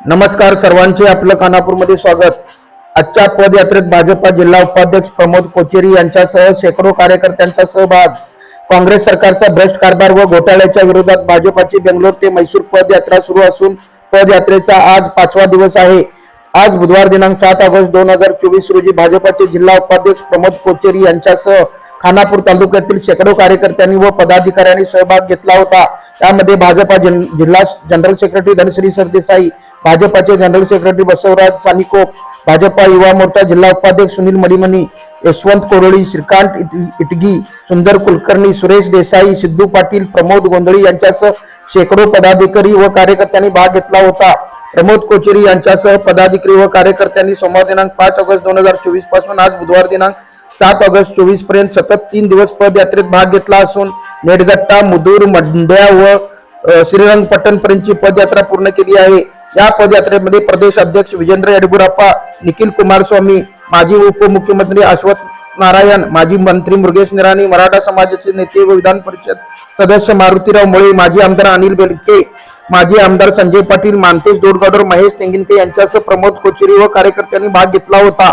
नमस्कार सर्वांचे आपलं खानापूरमध्ये स्वागत. आजच्या पदयात्रेत भाजपा जिल्हा उपाध्यक्ष प्रमोद कोचेरी यांच्यासह शेकडो कार्यकर्त्यांचा सहभाग. काँग्रेस सरकारचा भ्रष्ट कारभार व घोटाळ्याच्या विरोधात भाजपाची बेंगलोर ते मैसूर पदयात्रा सुरू असून पदयात्रेचा आज पाचवा दिवस आहे. आज बुधवार दिनांक सात ऑगस्ट दोन हजार चोवीस रोजी भाजपाचे जिल्हा उपाध्यक्ष प्रमोद कोचेरी यांच्यासह खानापूर तालुक्यातील शेकडो कार्यकर्त्यांनी व पदाधिकाऱ्यांनी सहभाग घेतला होता. त्यामध्ये भाजपा जन जिल्हा जनरल सेक्रेटरी धनश्री सरदेसाई भाजपाचे जनरल सेक्रेटरी बसवराज सानिकोप भाजपा युवा मोर्चा जिल्हा उपाध्यक्ष सुनील मणिमणी यशवंत कोरळी श्रीकांत इट- इटगी सुंदर कुलकर्णी सुरेश देसाई सिद्धू पाटील प्रमोद गोंधळी यांच्यासह शेकडो पदाधिकारी व कार्यकर्त्यांनी भाग घेतला होता. प्रमोद कोचेरी यांच्यासह पदाधिकारी व कार्यकर्त्यांनी सोमवार दिनांक पाच ऑगस्ट दोन हजार चोवीसपासून आज बुधवार दिनांक सात ऑगस्ट चोवीसपर्यंत सतत तीन दिवस पदयात्रेत भाग घेतला असून मेडगट्टा मुदूर मंड्या व श्रीरंगपट्टण पर्यंतची पदयात्रा पूर्ण केली आहे. या पदयात्रेमध्ये प्रदेश अध्यक्ष विजेंद्र येडगुराप्पा निखिल कुमारस्वामी माजी उपमुख्यमंत्री अश्वथ नारायण माजी मंत्री मुरुगेश निराणी मराठा समाजाचे नेते व विधान परिषद सदस्य मारुतीराव मुळे माजी आमदार अनिल बेलके माजी आमदार संजय पाटील मानतेश दोडगाडोर महेश तेंगिनके यांच्यासह प्रमोद कोचेरी व कार्यकर्त्यांनी भाग घेतला होता.